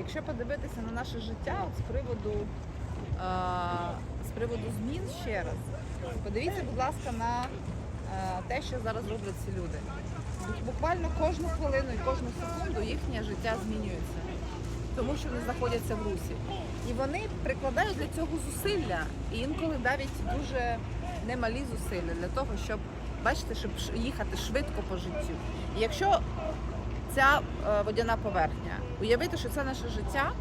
якщо подивитися на наше життя от з приводу, е, з приводу змін ще раз, подивіться, будь ласка, на е, те, що зараз роблять ці люди. Буквально кожну хвилину і кожну секунду їхнє життя змінюється, тому що вони знаходяться в русі. І вони прикладають для цього зусилля, і інколи навіть дуже немалі зусилля для того, щоб бачите, щоб їхати швидко по життю. І якщо ця е, водяна поверхня, уявити, що це наше життя,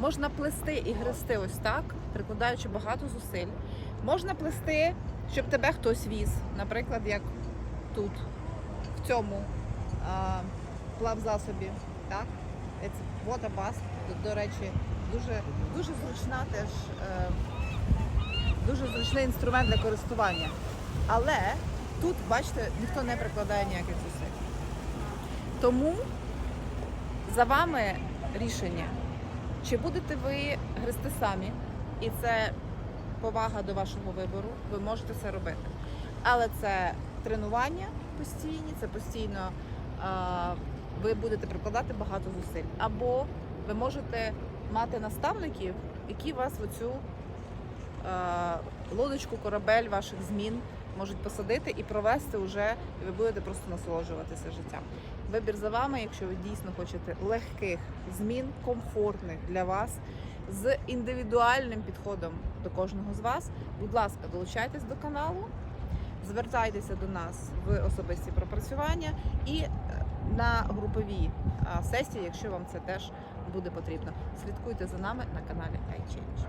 можна плести і грести ось так, прикладаючи багато зусиль. Можна плести, щоб тебе хтось віз, наприклад, як тут, в цьому а, плавзасобі. Так? Це water bus, до, до речі, дуже, дуже зручна теж, е, дуже зручний інструмент для користування. Але тут, бачите, ніхто не прикладає ніяких зусиль. Тому за вами рішення, чи будете ви грести самі, і це повага до вашого вибору, ви можете це робити. Але це тренування постійні, це постійно ви будете прикладати багато зусиль. Або ви можете мати наставників, які вас в оцю лодочку, корабель ваших змін можуть посадити і провести вже, і ви будете просто насолоджуватися життям. Вибір за вами, якщо ви дійсно хочете легких змін, комфортних для вас, з індивідуальним підходом до кожного з вас. Будь ласка, долучайтесь до каналу, звертайтеся до нас в особисті пропрацювання і е, на групові сесії, якщо вам це теж буде потрібно. Слідкуйте за нами на каналі iChange.